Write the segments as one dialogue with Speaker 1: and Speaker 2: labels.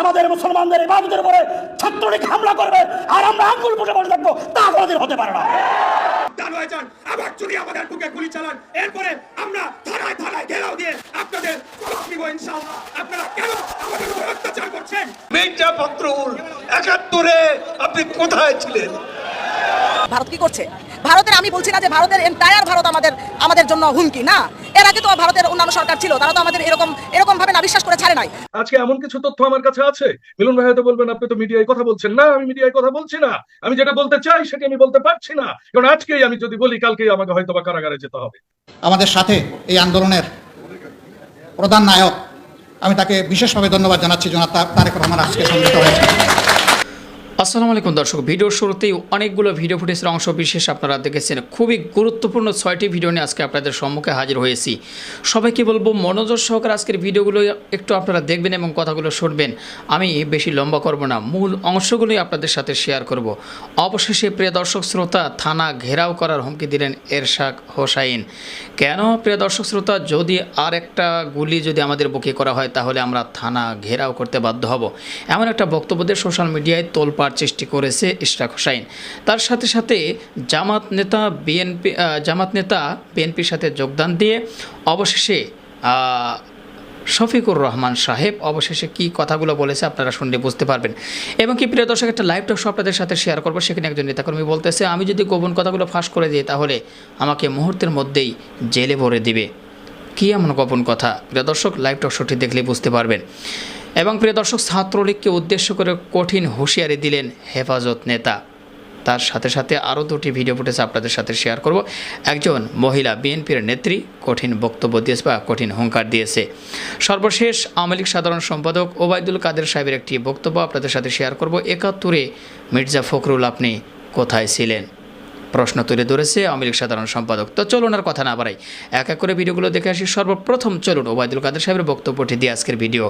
Speaker 1: আমাদের মুসলমানদের ইবাদতের উপরে ছাত্রলীগ হামলা করবে আর আমরা আঙ্গুল বুঝে বসে থাকব তা কোনোদিন হতে পারে না।
Speaker 2: আবার যদি আমাদের বুকে গুলি চালান। এরপরে আমরা থানায় থানায় ঘেরাও দিয়ে আপনাদের ইনশাআল্লাহ। আপনারা কেন আমাদের উপর অত্যাচার করছেন?
Speaker 3: মির্জা ফখরুল একাত্তরে আপনি কোথায় ছিলেন?
Speaker 4: ভারত কি করছে? ভারতের আমি বলছি না যে ভারতের এন্টায়ার ভারত আমাদের আমাদের জন্য হুমকি না। এর আগে তো ভারতের অন্যান্য সরকার ছিল তারা তো আমাদের এরকম এরকম ভাবে না বিশ্বাস করে ছাড়ে নাই।
Speaker 5: আজকে এমন কিছু তথ্য আমার কাছে আছে। মিলন ভাই হয়তো বলবেন আপনি তো মিডিয়ায় কথা বলছেন। না আমি মিডিয়ায় কথা বলছি না। আমি যেটা বলতে চাই সেটা আমি বলতে পারছি না। কারণ আজকেই আমি যদি বলি কালকেই আমাকে হয়তো বা কারাগারে যেতে হবে।
Speaker 6: আমাদের সাথে এই আন্দোলনের প্রধান নায়ক আমি তাকে বিশেষভাবে ধন্যবাদ জানাচ্ছি জনাব তারেক রহমান আজকে সম্মিলিত হয়েছে
Speaker 7: আসসালামু আলাইকুম দর্শক, ভিডিওর শুরুতেই অনেকগুলো ভিডিও ফুটেজের অংশ বিশেষ আপনারা দেখেছেন। খুবই গুরুত্বপূর্ণ ছয়টি ভিডিও নিয়ে আজকে আপনাদের সম্মুখে হাজির হয়েছি। সবাইকে বলব, মনোযোগ সহকারে আজকের ভিডিওগুলো একটু আপনারা দেখবেন এবং কথাগুলো শুনবেন। আমি বেশি লম্বা করব না, মূল অংশগুলোই আপনাদের সাথে শেয়ার করব। অবশেষে প্রিয় দর্শক, শ্রোতা, থানা ঘেরাও করার হুমকি দিলেন এরশাক হোসাইন। কেন? প্রিয় দর্শক, শ্রোতা, যদি আর একটা গুলি যদি আমাদের বুকে করা হয়, তাহলে আমরা থানা ঘেরাও করতে বাধ্য হব। এমন একটা বক্তব্য দিয়ে সোশ্যাল মিডিয়ায় তোলপাড় সৃষ্টি করেছে ইশরাক হোসাইন। তার সাথে সাথে জামাত নেতা বিএনপি জামাত নেতা বিএনপির সাথে যোগদান দিয়ে অবশেষে শফিকুর রহমান সাহেব অবশেষে কি কথাগুলো বলেছে আপনারা শুনলে বুঝতে পারবেন। এবং কি প্রিয় দর্শক, একটা লাইভ টক আপনাদের সাথে শেয়ার করব। সেখানে একজন নেতাকর্মী বলতেছে, আমি যদি গোপন কথাগুলো ফাঁস করে দিই তাহলে আমাকে মুহূর্তের মধ্যেই জেলে ভরে দিবে। কী এমন গোপন কথা? প্রিয় দর্শক লাইভ টক দেখলে বুঝতে পারবেন। এবং প্রিয় দর্শক, ছাত্রলীগকে উদ্দেশ্য করে কঠিন হুঁশিয়ারি দিলেন হেফাজত নেতা। তার সাথে সাথে আরও দুটি ভিডিও ফুটেজ আপনাদের সাথে শেয়ার করব। একজন মহিলা বিএনপির নেত্রী কঠিন বক্তব্য দিয়েছে বা কঠিন হুঙ্কার দিয়েছে। সর্বশেষ আওয়ামী লীগ সাধারণ সম্পাদক ওবায়দুল কাদের সাহেবের একটি বক্তব্য আপনাদের সাথে শেয়ার করব। একাত্তরে মির্জা ফখরুল আপনি কোথায় ছিলেন? প্রশ্ন তুলে ধরেছে আওয়ামী লীগ সাধারণ সম্পাদক। তো চলুন আর কথা না বাড়াই। এক এক করে ভিডিওগুলো দেখে আসি। সর্বপ্রথম চলুন ওবায়দুল কাদের সাহেবের বক্তব্যটি দিয়ে আজকের ভিডিও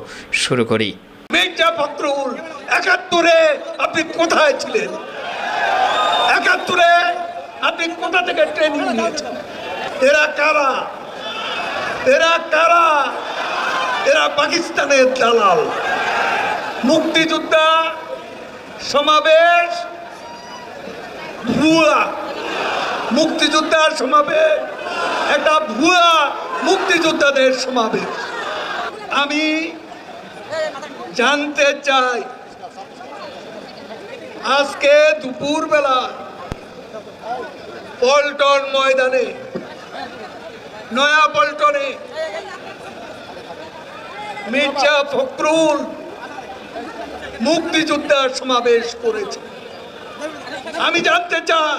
Speaker 7: শুরু করি।
Speaker 3: মির্জা ফখরুল, একাত্তরে আপনি কোথায় ছিলেন? একাত্তরে আপনি কোথা থেকে ট্রেনিং নিয়েছেন? এরা কারা? এরা কারা? এরা পাকিস্তানের দালাল। মুক্তিযোদ্ধা, সমাবেশ, ভুয়া। মুক্তিযোদ্ধার সমাবেশ। একটা ভুয়া মুক্তিযোদ্ধাদের সমাবেশ। আমি জানতে চাই, আজকে দুপুর বেলা পল্টন ময়দানে নয়া পল্টনে মির্জা ফখরুল মুক্তিযোদ্ধার সমাবেশ করেছে। আমি জানতে চাই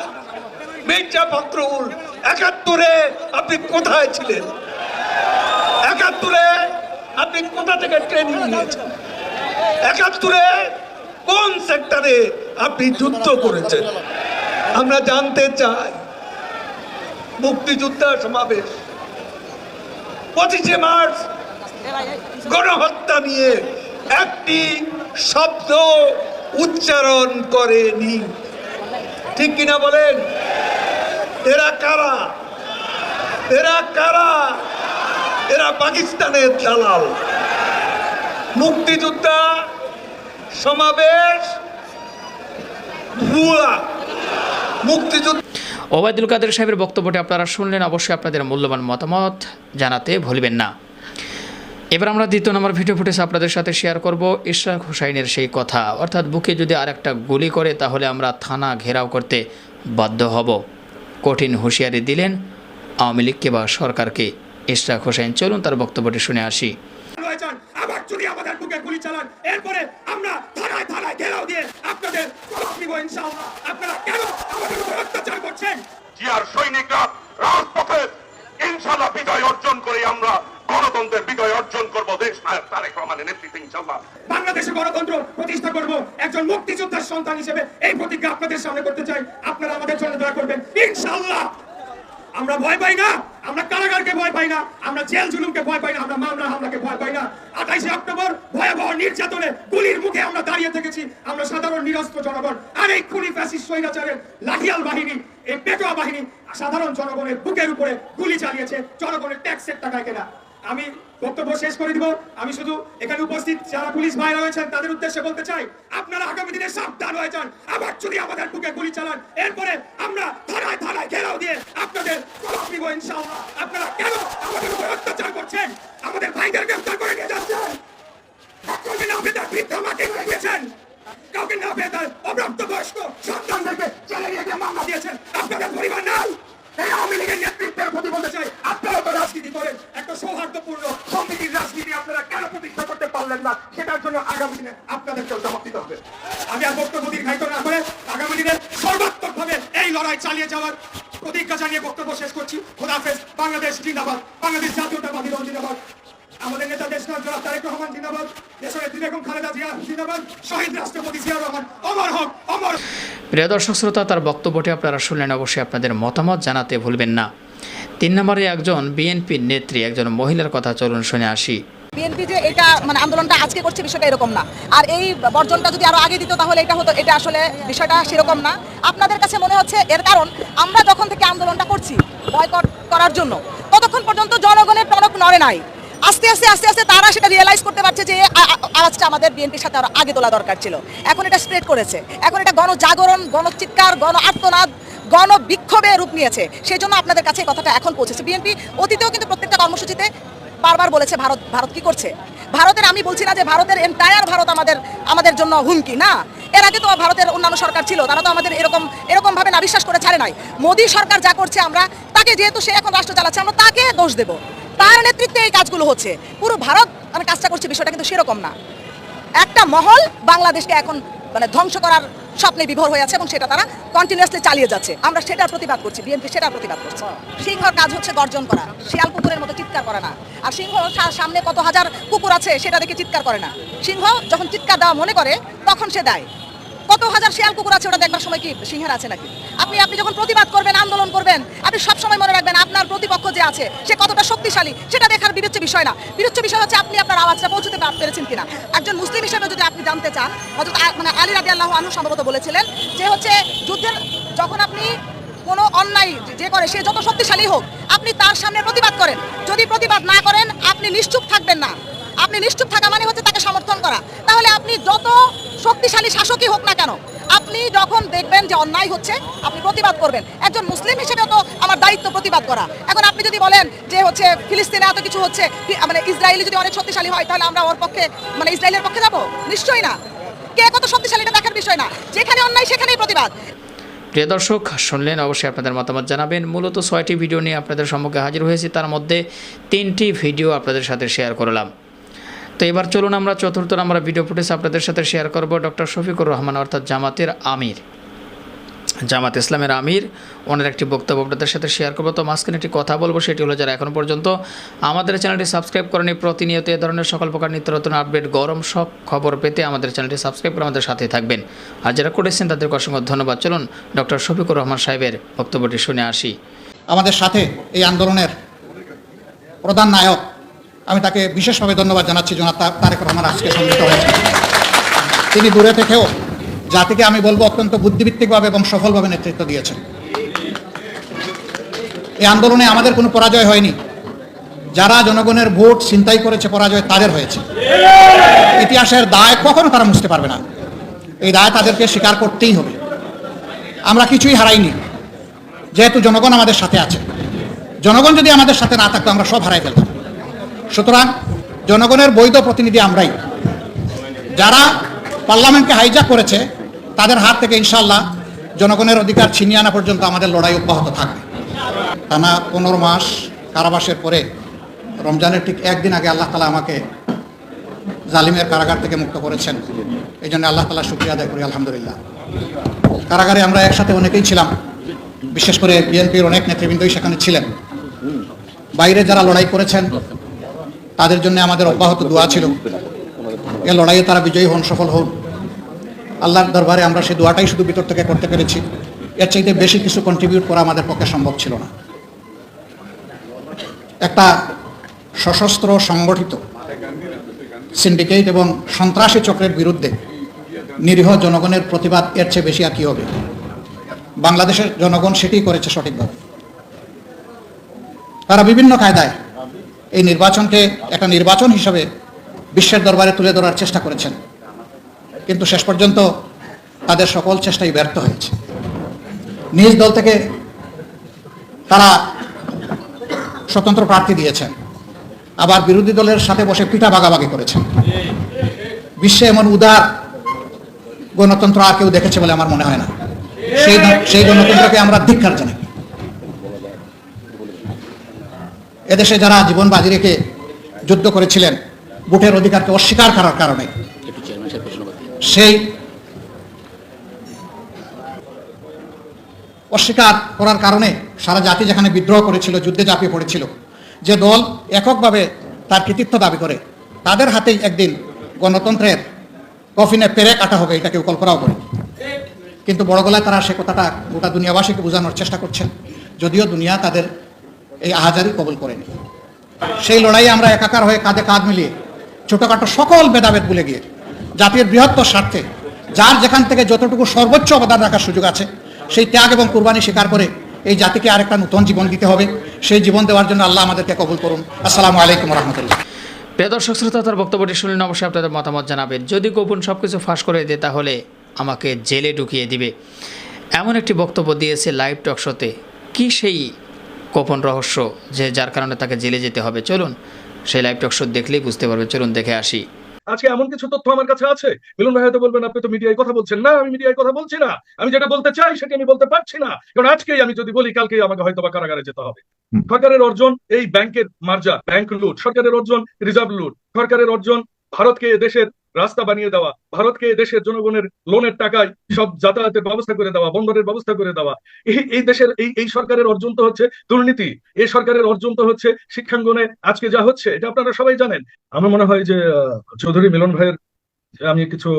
Speaker 3: মির্জা ফখরুল, একাত্তরে আপনি কোথায় ছিলেন? একাত্তরে আপনি কোথা থেকে ট্রেনিং নিয়েছেন? একাত্তরে কোন সেক্টরে আপনি যুদ্ধ করেছেন? আমরা জানতে চাই মুক্তিযোদ্ধা সমাবেশ, পঁচিশে মার্চ গণহত্যা নিয়ে একটি শব্দ উচ্চারণ করেনি। ঠিক কিনা বলেন? এরা কারা? এরা কারা? এরা পাকিস্তানের দালাল। মুক্তিযোদ্ধা, সমাবেশ, ভুয়া। মুক্তিযুদ্ধ
Speaker 7: ওবায়দুল কাদের সাহেবের বক্তব্যটি আপনারা শুনলেন, অবশ্যই আপনাদের মূল্যবান মতামত জানাতে ভুলবেন না। এবার আমরা দ্বিতীয় নম্বর ভিডিও ফুটেজ আপনাদের সাথে শেয়ার করব, ইশরাক হুসাইনের সেই কথা। অর্থাৎ বুকে যদি আর একটা গুলি করে, তাহলে আমরা থানা ঘেরাও করতে বাধ্য হব। কঠিন হুঁশিয়ারি দিলেন আওয়ামী লীগকে বা সরকারকে। ইশরাক হোসেন চলুন তার বক্তব্যটি শুনে আসি।
Speaker 2: আবার যদি আমাদের বুকে গুলি চালান। এরপরে আমরা থানায় থানায় ঘেরাও দিয়ে আপনাদের জবাব দিব ইনশাআল্লাহ। আপনারা কেন আমাদের উপর অত্যাচার করছেন?
Speaker 8: জিয়ার সৈনিকরা রাজপথে ইনশাল্লাহ বিজয় অর্জন করে আমরা গণতন্ত্রের বিজয় অর্জন করব। দেশ নায়ক তারেক রহমানের নেতৃত্বে ইনশাল্লাহ।
Speaker 2: বাংলাদেশে গণতন্ত্র প্রতিষ্ঠা করব। একজন মুক্তিযোদ্ধার সন্তান হিসেবে এই প্রতিজ্ঞা আপনাদের সামনে করতে চাই। আপনারা আমাদের জন্য দয়া করবেন। ইনশাআল্লাহ আমরা ভয় পাই না। আমরা কারাগারকে ভয় পাই না। আমরা জেল জুলুমকে ভয় পাই না। আমরা মামলা হামলাকে ভয় পাই না। আঠাইশে অক্টোবর ভয়াবহ নির্যাতনে গুলির মুখে আমরা দাঁড়িয়ে থেকেছি। আমরা সাধারণ নিরস্ত্র জনগণ। আর এই খুনি ফ্যাসিস্ট স্বৈরাচারের লাঠিয়াল বাহিনী, এই পেটোয়া বাহিনী, সাধারণ জনগণের বুকের উপরে গুলি চালিয়েছে। জনগণের ট্যাক্সের টাকায় কেনা। আমি বক্তব্য শেষ করে দিব। আমি শুধু এখানে উপস্থিত যারা পুলিশ ভাইরা রয়েছেন, তাদের উদ্দেশ্যে বলতে চাই, আপনারা আগামী দিনে সাবধান হয়ে যান। আবার যদি আমাদের বুকে গুলি চালান, এরপরে আমরা থানায় থানায় ঘেরাও দিয়ে আপনাদের আপনারা কেন আমাদের উপর অত্যাচার করছেন? আমাদের ভাইদের গ্রেফতার করে নিয়ে যাচ্ছেন। কাউকে না পেয়ে বৃদ্ধ মাকে দিয়েছেন। কাউকে না পেয়ে অপ্রাপ্ত বয়স্ক সন্তানদেরকে ছেলে নিয়ে মামলা দিয়েছেন। আপনাদের পরিবার নাই। সেটার জন্য আগামী দিনে আপনাদেরকেও আমি আর বক্তব্য দীর্ঘায়িত না করে আগামী দিনে সর্বাত্মকভাবে এই লড়াই চালিয়ে যাওয়ার প্রতিজ্ঞা জানিয়ে বক্তব্য শেষ করছি। খোদাফেজ বাংলাদেশ জিন্দাবাদ, বাংলাদেশ জাতীয়তাবাদী দল জিন্দাবাদ। আমাদের নেতা দেশ নায়ক জনাব তারেক রহমান জিন্দাবাদ। দেশের নেত্রী বেগম খালেদা জিয়া জিন্দাবাদ। শহীদ রাষ্ট্রপতি জিয়া রহমান অমর হোক অমর
Speaker 7: প্রিয় দর্শক শ্রোতা তার বক্তব্যটি আপনারা শুনলেন অবশ্যই আপনাদের মতামত জানাতে ভুলবেন না। তিন নম্বরে একজন বিএনপির নেত্রী একজন মহিলার কথা চলুন শুনে আসি।
Speaker 4: বিএনপি যে এটা মানে আন্দোলনটা আজকে করছে বিষয়টা এরকম না। আর এই বর্জনটা যদি আরও আগে দিত তাহলে এটা হতো এটা আসলে বিষয়টা সেরকম না। আপনাদের কাছে মনে হচ্ছে এর কারণ আমরা যখন থেকে আন্দোলনটা করছি বয়কট করার জন্য ততক্ষণ পর্যন্ত জনগণের টনক নড়ে নাই। আস্তে আস্তে আস্তে আস্তে তারা সেটা রিয়েলাইজ করতে পারছে যে আওয়াজটা আমাদের বিএনপির সাথে আরও আগে তোলা দরকার ছিল। এখন এটা স্প্রেড করেছে। এখন এটা গণজাগরণ, গণচিৎকার গণ আর্তনাদ গণ বিক্ষোভে রূপ নিয়েছে। সেই জন্য আপনাদের কাছে এই কথাটা এখন পৌঁছেছে। বিএনপি অতীতেও কিন্তু প্রত্যেকটা কর্মসূচিতে বারবার বলেছে ভারত ভারত কি করছে। ভারতের, আমি বলছি না যে ভারতের এন্টায়ার ভারত আমাদের আমাদের জন্য হুমকি, না। এর আগে তো ভারতের অন্যান্য সরকার ছিল, তারা তো আমাদের এরকম এরকম ভাবে না বিশ্বাস করে ছাড়ে নাই। মোদী সরকার যা করছে আমরা, তাকে যেহেতু সে এখন রাষ্ট্র চালাচ্ছে, আমরা তাকে দোষ দেব। তার নেতৃত্বে এই কাজগুলো হচ্ছে। পুরো ভারত মানে কাজটা করছে বিষয়টা কিন্তু সেরকম না। একটা মহল বাংলাদেশকে এখন মানে ধ্বংস করার স্বপ্নে বিভোর হয়ে আছে এবং সেটা তারা কন্টিনিউয়াসলি চালিয়ে যাচ্ছে। আমরা সেটার প্রতিবাদ করছি বিএনপি সেটার প্রতিবাদ করছে। সিংহর কাজ হচ্ছে গর্জন করা, শিয়াল কুকুরের মতো চিৎকার করে না। আর সিংহ সামনে কত হাজার কুকুর আছে সেটা দেখে চিৎকার করে না। সিংহ যখন চিৎকার দেওয়া মনে করে, তখন সে দেয়। কত হাজার শিয়াল কুকুর আছে ওটা দেখবার সময় কি সিংহের আছে নাকি? আপনি আপনি যখন প্রতিবাদ করবেন, আন্দোলন করবেন, আপনি সব সময় মনে রাখবেন আপনার প্রতিপক্ষ যে আছে, সে কতটা শক্তিশালী, সেটা দেখার বিবেচ্য বিষয় না। বিবেচ্য বিষয় হচ্ছে আপনি আপনার আওয়াজটা পৌঁছতে পেরেছেন কিনা। একজন মুসলিম হিসেবে যদি আপনি জানতে চান হয়তো মানে আলী রাজি আল্লাহ আনু সম্ভবত বলেছিলেন যে হচ্ছে যুদ্ধের যখন আপনি কোনো অন্যায় যে করে, সে যত শক্তিশালী হোক, আপনি তার সামনে প্রতিবাদ করেন। যদি প্রতিবাদ না করেন, আপনি নিশ্চুপ থাকবেন না। আপনি নিশ্চুপ থাকা মানে হচ্ছে তাকে সমর্থন করা। তাহলে আপনি যত শক্তিশালী শাসকই হোক না কেন, আপনি যখন দেখবেন যে অন্যায় হচ্ছে, আপনি প্রতিবাদ করবেন। একজন মুসলিম হিসেবে তো আমার দায়িত্ব প্রতিবাদ করা। এখন আপনি যদি বলেন যে হচ্ছে ফিলিস্তিনে এত কিছু হচ্ছে মানে ইসরায়েলি যদি অনেক শক্তিশালী হয়, তাহলে আমরা ওর পক্ষে মানে ইসরায়েলের পক্ষে যাব? নিশ্চয়ই না। কে কত শক্তিশালী দেখার বিষয় না। যেখানে অন্যায় সেখানেই প্রতিবাদ।
Speaker 7: প্রিয় দর্শক, শুনলেন, অবশ্যই আপনাদের মতামত জানাবেন। মূলত ছয়টি ভিডিও নিয়ে আপনাদের সম্মুখে হাজির হয়েছি। তার মধ্যে তিনটি ভিডিও আপনাদের সাথে শেয়ার করলাম। তো এবার চলুন আমরা চতুর্থ নম্বর ভিডিও ফুটেজ আপনাদের সাথে শেয়ার করব ডক্টর শফিকুর রহমান অর্থাৎ জামাতের আমির। জামাত ইসলামের আমির, ওনার একটি বক্তব্য আপনাদের সাথে শেয়ার করব। তো মাঝখানে একটি কথা বলব, সেটি হলো যারা এখন পর্যন্ত আমাদের চ্যানেলটি সাবস্ক্রাইব করেনি, প্রতিনিয়ত এ ধরনের সকল প্রকার নিত্য নতুন আপডেট গরম সব খবর পেতে আমাদের চ্যানেলটি সাবস্ক্রাইব করে আমাদের সাথে থাকবেন। আর যারা করেছেন তাদেরকে অসংখ্য ধন্যবাদ। চলুন ডক্টর শফিকুর রহমান সাহেবের বক্তব্যটি শুনে আসি।
Speaker 6: আমাদের সাথে এই আন্দোলনের প্রধান নায়ক আমি তাকে বিশেষভাবে ধন্যবাদ জানাচ্ছি, জনাব তারেক রহমান আজকে সম্মিলিত হয়েছে তিনি দূরে থেকেও জাতিকে আমি বলব অত্যন্ত বুদ্ধিভিত্তিকভাবে এবং সফলভাবে নেতৃত্ব দিয়েছেন। এই আন্দোলনে আমাদের কোনো পরাজয় হয়নি। যারা জনগণের ভোট ছিনতাই করেছে, পরাজয় তাদের হয়েছে। ইতিহাসের দায় কখনো তারা মুছতে পারবে না। এই দায় তাদেরকে স্বীকার করতেই হবে। আমরা কিছুই হারাইনি। যেহেতু জনগণ আমাদের সাথে আছে। জনগণ যদি আমাদের সাথে না থাকতো, আমরা সব হারাই ফেলতাম। সুতরাং জনগণের বৈধ প্রতিনিধি আমরাই। যারা পার্লামেন্টকে হাইজাক করেছে, তাদের হাত থেকে ইনশাল্লাহ জনগণের অধিকার ছিনিয়ে আনা পর্যন্ত আমাদের লড়াই অব্যাহত থাকবে। টানা পনেরো মাস কারাবাসের পরে, রমজানের ঠিক একদিন আগে আল্লাহ তালা আমাকে জালিমের কারাগার থেকে মুক্ত করেছেন। এই জন্য আল্লাহ তালা শুক্রিয়া আদায় করি, আলহামদুলিল্লাহ। কারাগারে আমরা একসাথে অনেকেই ছিলাম, বিশেষ করে বিএনপির অনেক নেতৃবৃন্দই সেখানে ছিলেন। বাইরে যারা লড়াই করেছেন তাদের জন্য আমাদের অব্যাহত দোয়া ছিল। এ লড়াইয়ে তারা বিজয়ী হন, সফল হন। আল্লাহর দরবারে আমরা সেই দোয়াটাই শুধু ভিতর থেকে করতে পেরেছি। এর চাইতে বেশি কিছু কন্ট্রিবিউট করা আমাদের পক্ষে সম্ভব ছিল না। একটা সশস্ত্র সংগঠিত সিন্ডিকেট এবং সন্ত্রাসী চক্রের বিরুদ্ধে নিরীহ জনগণের প্রতিবাদ এর চেয়ে বেশি আর কি হবে? বাংলাদেশের জনগণ সেটি করেছে সঠিকভাবে। তারা বিভিন্ন কায়দায় এই নির্বাচনকে একটা নির্বাচন হিসাবে বিশ্বের দরবারে তুলে ধরার চেষ্টা করেছেন। কিন্তু শেষ পর্যন্ত তাদের সকল চেষ্টাই ব্যর্থ হয়েছে। নিজ দল থেকে তারা স্বতন্ত্র প্রার্থী দিয়েছেন। আবার বিরোধী দলের সাথে বসে পিঠা ভাগাভাগি করেছেন। বিশ্বে এমন উদার গণতন্ত্র আর কেউ দেখেছে বলে আমার মনে হয় না। সেই সেই গণতন্ত্রকে আমরা ধিক্ষার জানাই। এদেশে যারা জীবন বাজি রেখে যুদ্ধ করেছিলেন ভোটের অধিকারকে অস্বীকার করার কারণে সেই অস্বীকার করার কারণে সারা জাতি যেখানে বিদ্রোহ করেছিল যুদ্ধে ঝাঁপিয়ে পড়েছিল যে দল এককভাবে তার কৃতিত্ব দাবি করে তাদের হাতেই একদিন গণতন্ত্রের কফিনে পেরে কাটা হবে এটা কেউ কল্পনাও করে কিন্তু বড় গলায় তারা সে কথাটা গোটা দুনিয়াবাসীকে বোঝানোর চেষ্টা করছেন যদিও দুনিয়া তাদের এই আহাজারি কবল করেনি সেই লড়াইয়ে আমরা একাকার হয়ে কাঁধে কাঁধ মিলিয়ে ছোটোখাটো সকল ভেদাভেদ ভুলে গিয়ে জাতির বৃহত্তর স্বার্থে, যার যেখান থেকে যতটুকু সর্বোচ্চ অবদান রাখার সুযোগ আছে, সেই ত্যাগ এবং কুরবানি স্বীকার করে এই জাতিকে আরেকটা নতুন জীবন দিতে হবে। সেই জীবন দেওয়ার জন্য আল্লাহ আমাদেরকে কবুল করুন। আসসালামু আলাইকুম রহমতুল্লাহ
Speaker 7: প্রিয় দর্শক, শ্রোতা, তার বক্তব্যটি শুনলেন অবশ্যই আপনাদের মতামত জানাবেন। যদি গোপন সব কিছু ফাঁস করে দেয়, তাহলে আমাকে জেলে ঢুকিয়ে দিবে। এমন একটি বক্তব্য দিয়েছে লাইভ টক শোতে। কী সেই গোপন রহস্য যে যার কারণে তাকে জেলে যেতে হবে। চলুন সেই লাইভ টক শো দেখলেই বুঝতে পারবে। চলুন দেখে আসি।
Speaker 5: আজকে এমন কিছু তথ্য আমার কাছে আছে? মিলন ভাই হয়তো বলবেন আপনি তো মিডিয়ায় কথা বলছেন না আমি মিডিয়ায় কথা বলছি না। আমি যেটা বলতে চাই সেটা আমি বলতে পারছি না। কারণ আজকেই আমি যদি বলি কালকেই আমাকে হয়তো বা কারাগারে যেতে হবে। সরকারের অর্জন এই ব্যাংকের মার্জা ব্যাংক লুট। সরকারের অর্জন রিজার্ভ লুট। সরকারের অর্জন ভারতকে দেশের রাস্তা বানিয়ে দেওয়া, ভারতকে দেশের জনগণের লোনের টাকায় সব যাতায়াতের ব্যবস্থা করে দেওয়া, বন্দরের ব্যবস্থা করে দেওয়া। এই এই দেশের, এই এই সরকারের অর্জন তো হচ্ছে দুর্নীতি। এই সরকারের অর্জন তো হচ্ছে শিক্ষাঙ্গনে আজকে যা হচ্ছে, এটা আপনারা সবাই জানেন। আমার মনে হয় যে চৌধুরী মিলন ভাইয়ের আমি কিছু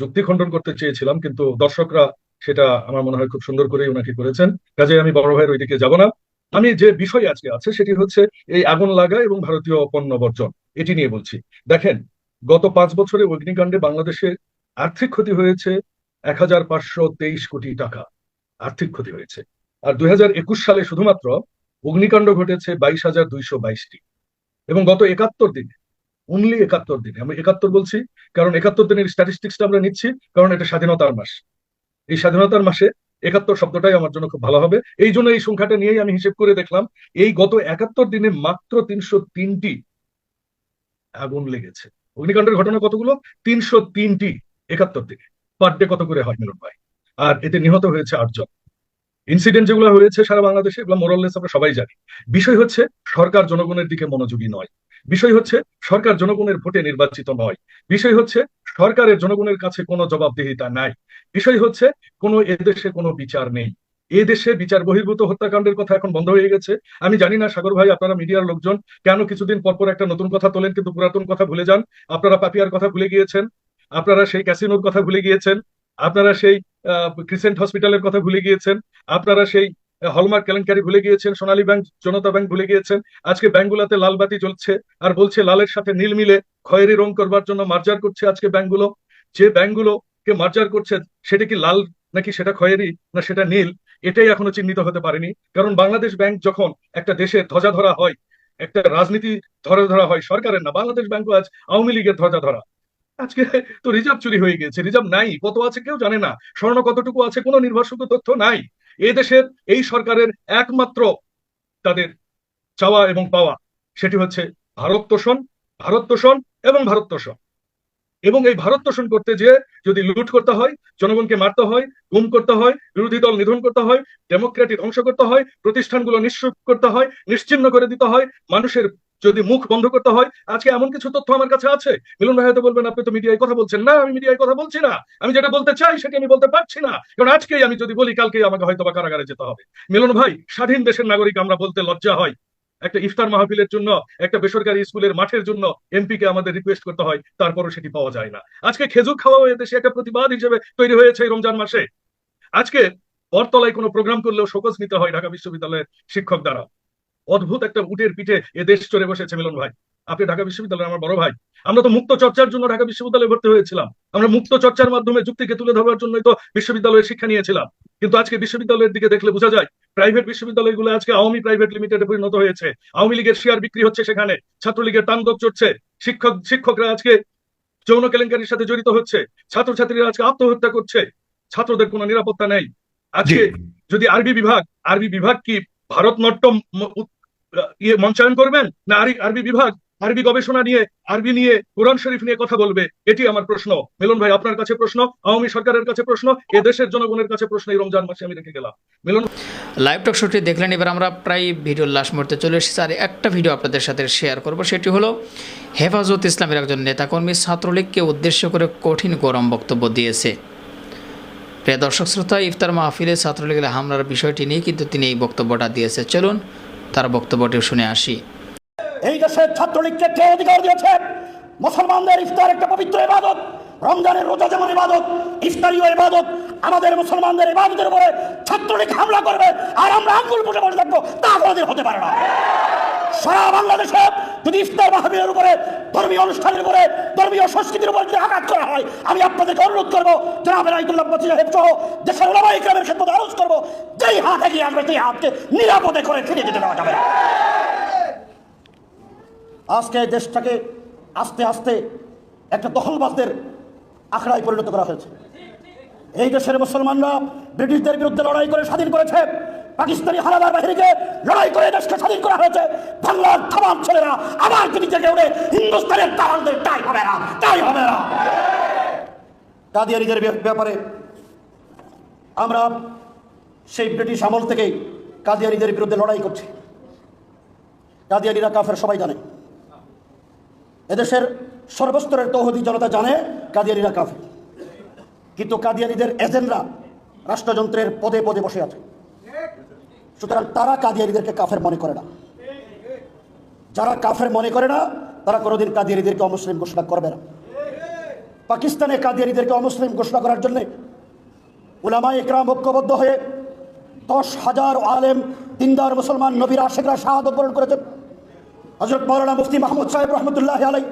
Speaker 5: যুক্তি খণ্ডন করতে চেয়েছিলাম, কিন্তু দর্শকরা সেটা আমার মনে হয় খুব সুন্দর করেই ওনাকে করেছেন। কাজে আমি বড় ভাইয়ের ওইদিকে যাব না। আমি যে বিষয় আজকে আছে, সেটি হচ্ছে এই আগুন লাগা এবং ভারতীয় পণ্য বর্জন, এটি নিয়ে বলছি। দেখেন গত পাঁচ বছরে অগ্নিকাণ্ডে বাংলাদেশে আর্থিক ক্ষতি হয়েছে এক হাজার পাঁচশো তেইশ কোটি টাকা। আর্থিক ক্ষতি হয়েছে। আর দুই হাজার একুশ সালে শুধুমাত্র অগ্নিকাণ্ড ঘটেছে বাইশ হাজার দুইশো বাইশটি। এবং গত একাত্তর দিনে অনলি একাত্তর দিনে, আমি একাত্তর বলছি কারণ একাত্তর দিনের স্ট্যাটিস্টিক্সটা আমরা নিচ্ছি কারণ এটা স্বাধীনতার মাস। এই স্বাধীনতার মাসে একাত্তর শব্দটাই আমার জন্য খুব ভালো হবে। এই জন্য এই সংখ্যাটা নিয়েই আমি হিসেব করে দেখলাম, এই গত একাত্তর দিনে মাত্র তিনশো তিনটি আগুন লেগেছে। অগ্নিকাণ্ডের ঘটনা কতগুলো? তিনশো তিনটি, একাত্তর দিনে পার ডে কত করে হয় মিলন ভাই? আর এতে নিহত হয়েছে আটজন ইনসিডেন্ট যেগুলো হয়েছে সারা বাংলাদেশে, এগুলো মোরাললেস আমরা সবাই জানি। বিষয় হচ্ছে, সরকার জনগণের দিকে মনোযোগী নয়। বিষয় হচ্ছে, সরকার জনগণের ভোটে নির্বাচিত নয়। বিষয় হচ্ছে, সরকারের জনগণের কাছে কোনো জবাবদিহিতা নাই। বিষয় হচ্ছে, কোনো এদেশে কোনো বিচার নেই। এ দেশে বিচার বহির্ভূত হত্যাকাণ্ডের কথা এখন বন্ধ হয়ে গেছে। আমি জানি না, সাগর ভাই, আপনারা মিডিয়ার লোকজন, কেন কিছুদিন পর পর একটা নতুন কথা তোলেন, কিন্তু পুরাতন কথা ভুলে যান? আপনারা পাপিয়ার কথা ভুলে গিয়েছেন? আপনারা সেই ক্যাসিনোর কথা ভুলে গিয়েছেন? আপনারা সেই ক্রিসেন্ট হসপিটালের কথা ভুলে গিয়েছেন? আপনারা সেই হলমার্ক কেলেঙ্কারি ভুলে গিয়েছেন? সোনালী ব্যাংক, জনতা ব্যাংক ভুলে গিয়েছেন? আজকে ব্যাংকগুলোতে লাল বাতি জ্বলছে আর বলছে লালের সাথে নীল মিলে খয়েরি রং করবার জন্য মার্জার করছে আজকে ব্যাংকগুলো। যে ব্যাংকগুলোকে মার্জার করছে, সেটা কি লাল নাকি সেটা খয়েরি না সেটা নীল? এটাই এখনও চিহ্নিত হতে পারেনি। কারণ বাংলাদেশ ব্যাংক যখন একটা দেশের ধ্বজা ধরা হয়, একটা রাজনীতি ধরা ধরা হয় সরকারের না, বাংলাদেশ ব্যাংকও আজ আওয়ামী লীগের ধ্বজা ধরা আজকে তো রিজার্ভ চুরি হয়ে গেছে, রিজার্ভ নাই, কত আছে কেউ জানে না, স্বর্ণ কতটুকু আছে কোনো নির্ভরযোগ্য তথ্য নাই। এই দেশের, এই সরকারের একমাত্র তাদের চাওয়া এবং পাওয়া, সেটি হচ্ছে ভারত তোষণ ভারত তোষণ এবং ভারত তোষণ। এবং এই ভারত তোষণ করতে যে যদি লুট করতে হয়, জনগণকে মারতে হয়, গুম করতে হয়, বিরোধী দল নিধন করতে হয় ডেমোক্রেটি ধ্বংস করতে হয়, প্রতিষ্ঠানগুলো নিঃশ্রুপ করতে হয়, নিশ্চিন্ন করে দিতে হয়, মানুষের যদি মুখ বন্ধ করতে হয়, আজকে এমন কিছু তথ্য আমার কাছে আছে। মিলন ভাই হয়তো বলবেন, আপনি তো মিডিয়ায় কথা বলছেন না, আমি মিডিয়ায় কথা বলছি না। আমি যেটা বলতে চাই, সেটা আমি বলতে পারছি না। কারণ আজকেই আমি যদি বলি, কালকেই আমাকে হয়তো বা কারাগারে যেতে হবে। মিলন ভাই, স্বাধীন দেশের নাগরিক, আমরা বলতে লজ্জা হয়। একটা ইফতার মাহফিলের জন্য, একটা বেসরকারি স্কুলের মাঠের জন্য এমপি কে আমাদের রিকোয়েস্ট করতে হয়, তারপরও সেটি পাওয়া যায় না। আজকে খেজুর খাওয়া হয়ে দেশে একটা প্রতিবাদ হিসেবে তৈরি হয়েছে রমজান মাসে। আজকে বরতলায় কোনো প্রোগ্রাম করলেও শোকজ নিতে হয় ঢাকা বিশ্ববিদ্যালয়ের শিক্ষক দ্বারা। অদ্ভুত একটা উটের পিঠে এ দেশ চড়ে বসেছে মিলন ভাই। আপনি ঢাকা বিশ্ববিদ্যালয়ের আমার বড় ভাই। আমরা তো মুক্ত চর্চার জন্য ঢাকা বিশ্ববিদ্যালয়ে ভর্তি হয়েছিলাম। আমরা মুক্ত চর্চার মাধ্যমে যুক্তিকে তুলে ধরার জন্যই তো বিশ্ববিদ্যালয়ে শিক্ষা নিয়েছিলাম। কিন্তু আজকে বিশ্ববিদ্যালয়ের দিকে দেখলে বোঝা যায় প্রাইভেট বিশ্ববিদ্যালয়গুলো আজকে আওয়ামী প্রাইভেট লিমিটেডে পরিণত হয়েছে। আওয়ামী লীগের শেয়ার বিক্রি হচ্ছে সেখানে ছাত্রলীগের তাণ্ডব চড়ছে শিক্ষক শিক্ষকরা আজকে যৌন কেলেঙ্কারির সাথে জড়িত হচ্ছে ছাত্রছাত্রীরা আজকে আত্মহত্যা করছে ছাত্রদের কোনো নিরাপত্তা নেই। আজকে যদি আরবি বিভাগ আরবি বিভাগ কি ভারতনাট্যম ইয়ে মঞ্চায়ন করবেন? না আরবি বিভাগ আরবি গবেষণা নিয়ে, আরবি নিয়ে, কোরআন শরীফ নিয়ে কথা বলবে, এটি আমার প্রশ্ন। মিলন ভাই, আপনার কাছে প্রশ্ন? আওয়ামী সরকারের কাছে প্রশ্ন? এ দেশের জনগণের কাছে প্রশ্ন, এই রমজান মাসে আমি রেখে গেলাম। মিলন
Speaker 7: লাইভ টক শোটি দেখলেন, এবার আমরা প্রায় ভিডিওর লাস্ট মুহূর্তে চলে এসেছি, আর একটা ভিডিও আপনাদের সাথে শেয়ার করব, সেটি হলো হেফাজত ইসলামের একজন নেতাকর্মী ছাত্রলীগকে উদ্দেশ্য করে কঠিন গরম বক্তব্য দিয়েছে। প্রিয় দর্শক শ্রোতা, ইফতার মাহফিলে ছাত্রলীগের হামলার বিষয়টি নিয়ে কিন্তু তিনি এই বক্তব্যটা দিয়েছে। চলুন তার বক্তব্যটি শুনে আসি।
Speaker 1: এই দেশের ছাত্রলীগকে কে অধিকার দিয়েছে, মুসলমানদের ইফতার একটা পবিত্র ইবাদত, রমজানের রোজা যেমন ইবাদত, ইফতারিও ইবাদত, আমাদের মুসলমানদের ইবাদতের উপরে ছাত্রলীগ হামলা করবে, আর আমরা আঙ্গুল পুষে বসে থাকব, তা কোনোদিন হতে পারে না। সারা বাংলাদেশে যদি ইফতার মাহবিলের উপরে, ধর্মীয় অনুষ্ঠানের উপরে, ধর্মীয় সংস্কৃতির উপরে যদি আঘাত করা হয়, আমি আপনাদেরকে অনুরোধ করব, জনাব রাইতুল্লাহ সাহেব সহ দেশের ওলামাই ইকরামের ক্ষেত্রে আরোজ করব, যেই হাত এগিয়ে আসবে, সেই হাতকে নিরাপদে করে ফিরে যেতে দেওয়া যাবে আজকে দেশটাকে আস্তে আস্তে একটা দখলবাজদের আখড়ায় পরিণত করা হয়েছে। এই দেশের মুসলমানরা ব্রিটিশদের বিরুদ্ধে লড়াই করে স্বাধীন করেছে। পাকিস্তানি হানাদার বাহিনীকে লড়াই করে দেশকে স্বাধীন করা হয়েছে। বাংলার থামার ছেলেরা আবার যদি জেগে উঠে হিন্দুস্তানের তাহলে তাই হবে না, তাই হবে না। কাদিয়ারিদের ব্যাপারে আমরা সেই ব্রিটিশ আমল থেকেই কাদিয়ারিদের বিরুদ্ধে লড়াই করছি। কাদিয়ারিরা কাফের সবাই জানে। এদেশের সর্বস্তরের তৌহদি জনতা জানে কাদিয়ারিরা কাফে কিন্তু কাদিয়ারিদের এজেন্টরা রাষ্ট্রযন্ত্রের পদে পদে বসে আছে। সুতরাং তারা কাদিয়ারিদেরকে কাফের মনে করে না। যারা কাফের মনে করে না, তারা কোনোদিন কাদিয়ারিদেরকে অমুসলিম ঘোষণা করবে না। পাকিস্তানে কাদিয়ারিদেরকে অমুসলিম ঘোষণা করার জন্য উলামা একরাম ঐক্যবদ্ধ হয়ে দশ হাজার আলেম, দিনদার মুসলমান, নবীর আশেখরা শাহাদত বরণ করেছেন। হজরত মৌলানা মুফতি মাহমুদ সাহেব রহমতুল্লাহ আলাই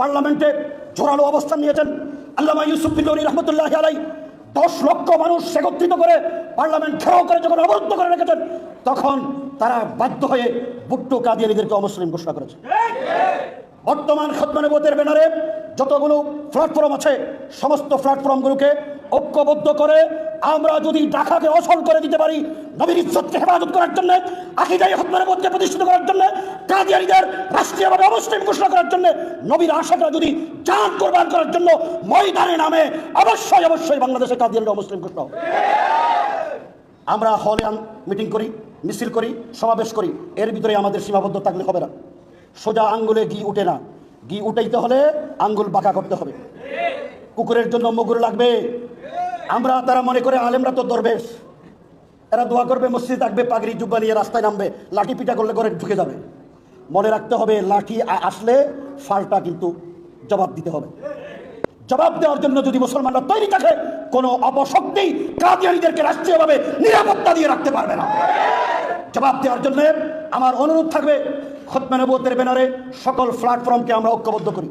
Speaker 1: পার্লামেন্টে জোরালো অবস্থান নিয়েছেন। আল্লামা ইউসুফ বিল্লরি রহমতুল্লাহ আলাই দশ লক্ষ মানুষ একত্রিত করে পার্লামেন্ট খেয়াও করে যখন অবরুদ্ধ করে রেখেছেন তখন তারা বাধ্য হয়ে বুট্টু কাদিয়ানিদেরকে অমুসলিম ঘোষণা করেছে। বর্তমান খতমানবতের ব্যানারে যতগুলো প্ল্যাটফর্ম আছে, সমস্ত প্ল্যাটফর্মগুলোকে ঐক্যবদ্ধ করে আমরা যদি ঢাকাকে অসল করে দিতে পারি, নবীর ইজ্জতকে হেফাজত করার জন্য আকিদাই খতমানবতকে প্রতিষ্ঠিত করার জন্য কাদিয়ারিদের রাষ্ট্রীয়ভাবে অমুসলিম ঘোষণা করার জন্য, নবীর আশাটা যদি জান কোরবান করার জন্য ময়দানে নামে, অবশ্যই অবশ্যই বাংলাদেশে কাদিয়ারিরা অমুসলিম ঘোষণা হবে। আমরা হলে মিটিং করি, মিছিল করি, সমাবেশ করি, এর ভিতরে আমাদের সীমাবদ্ধ থাকলে হবে না। সোজা আঙ্গুলে ঘি উঠে না। ঘি উঠাইতে হলে আঙ্গুল বাঁকা করতে হবে। কুকুরের জন্য মুগুর লাগবে। আমরা তারা মনে করে আলেমরা তো দরবেশ। এরা দোয়া করবে, মসজিদ থাকবে, পাগড়ি জুব্বা নিয়ে রাস্তায় নামবে, লাঠি পিটা করলে করে ঢুকে যাবে। মনে রাখতে হবে, লাঠি আসলে ফালটা কিন্তু জবাব দিতে হবে। জবাব দেওয়ার জন্য যদি মুসলমানরা তৈরি থাকে, কোনো অপশক্তি কাদিয়ানিদেরকে রাষ্ট্রীয়ভাবে নিরাপত্তা দিয়ে রাখতে পারবে না। জবাব দেওয়ার জন্য আমার অনুরোধ থাকবে খতমানবতের ব্যানারে সকল প্ল্যাটফর্মকে আমরা ঐক্যবদ্ধ করি।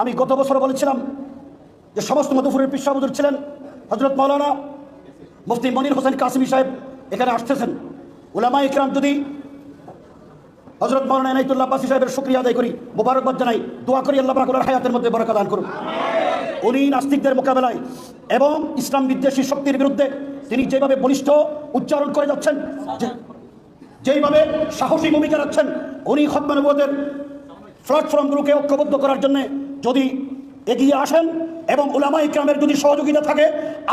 Speaker 1: আমি গত বছর বলেছিলাম যে সমস্ত মধুপুরের পিসাবুদুর ছিলেন হজরত মৌলানা মুফতি মনির হোসেন কাসিমি সাহেব এখানে আসতেছেন। উলামা ইকরাম যদি হজরত মৌলানা এনাইতুল্লাহ আব্বাসী সাহেবের শুক্রিয়া আদায় করি, মোবারকবাদ জানাই, দোয়া করি আল্লাহ পাক ওনার হায়াতের মধ্যে বরকত দান করুন। উনি নাস্তিকদের মোকাবেলায় এবং ইসলাম বিদ্বেষী শক্তির বিরুদ্ধে তিনি যেভাবে বলিষ্ঠ উচ্চারণ করে যাচ্ছেন যেইভাবে সাহসী ভূমিকা রাখছেন উনি খতমানবদের প্ল্যাটফর্মগুলোকে ঐক্যবদ্ধ করার জন্য যদি এগিয়ে আসেন এবং উলামা ইকরামের যদি সহযোগিতা থাকে,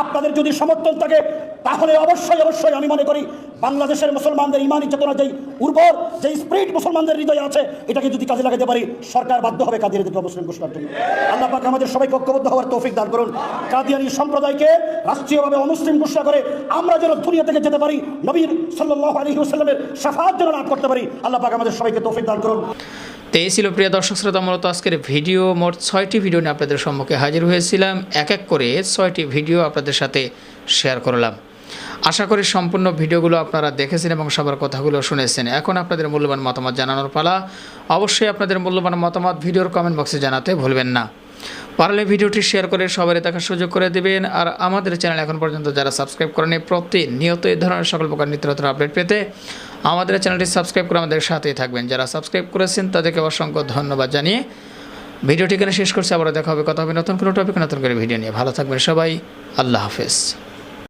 Speaker 1: আপনাদের যদি সমর্থন থাকে, তাহলে অবশ্যই অবশ্যই আমি মনে করি বাংলাদেশের মুসলমানদের ইমানি চেতনা যেই উর্বর যে স্পিরিট মুসলমানদের হৃদয়ে আছে, এটাকে যদি কাজে লাগাতে পারি, সরকার বাধ্য হবে কাদিয়ানিদেরকে মুসলিম ঘোষণার জন্য। আল্লাহ পাক আমাদের সবাইকে ঐক্যবদ্ধ হওয়ার তৌফিক দান করুন। কাদিয়ানি সম্প্রদায়কে রাষ্ট্রীয়ভাবে অমুসলিম ঘোষণা করে আমরা যেন দুনিয়া থেকে যেতে পারি, নবীর সাল্লাহ আলী ওসাল্লামের সাফাত যেন লাভ করতে পারি, আল্লাহ পাক আমাদের সবাইকে তৌফিক দান করুন।
Speaker 7: তো এই ছিল প্রিয় দর্শক শ্রোতা, মূলত আজকের ভিডিও। মোট ছয়টি ভিডিও নিয়ে আপনাদের সম্মুখে হাজির হয়েছিলাম এক এক করে ছয়টি ভিডিও আপনাদের সাথে শেয়ার করলাম। আশা করি সম্পূর্ণ ভিডিওগুলো আপনারা দেখেছেন এবং সবার কথাগুলো শুনেছেন। এখন আপনাদের মূল্যবান মতামত জানানোর পালা। অবশ্যই আপনাদের মূল্যবান মতামত ভিডিওর কমেন্ট বক্সে জানাতে ভুলবেন না। পারলে ভিডিওটি শেয়ার করে সবারই দেখার সুযোগ করে দেবেন। আর আমাদের চ্যানেল এখন পর্যন্ত যারা সাবস্ক্রাইব করেনি প্রতিনিয়ত এই ধরনের সকল প্রকার নিত্য আপডেট পেতে আমাদের চ্যানেলটি সাবস্ক্রাইব করে আমাদের সাথেই থাকবেন। যারা সাবস্ক্রাইব করেছেন, তাদেরকে অসংখ্য ধন্যবাদ জানিয়ে ভিডিওটি এখানে শেষ করছি। আবারও দেখা হবে, কথা হবে নতুন কোনো টপিক নতুন করে ভিডিও নিয়ে। ভালো থাকবেন সবাই, আল্লাহ হাফেজ।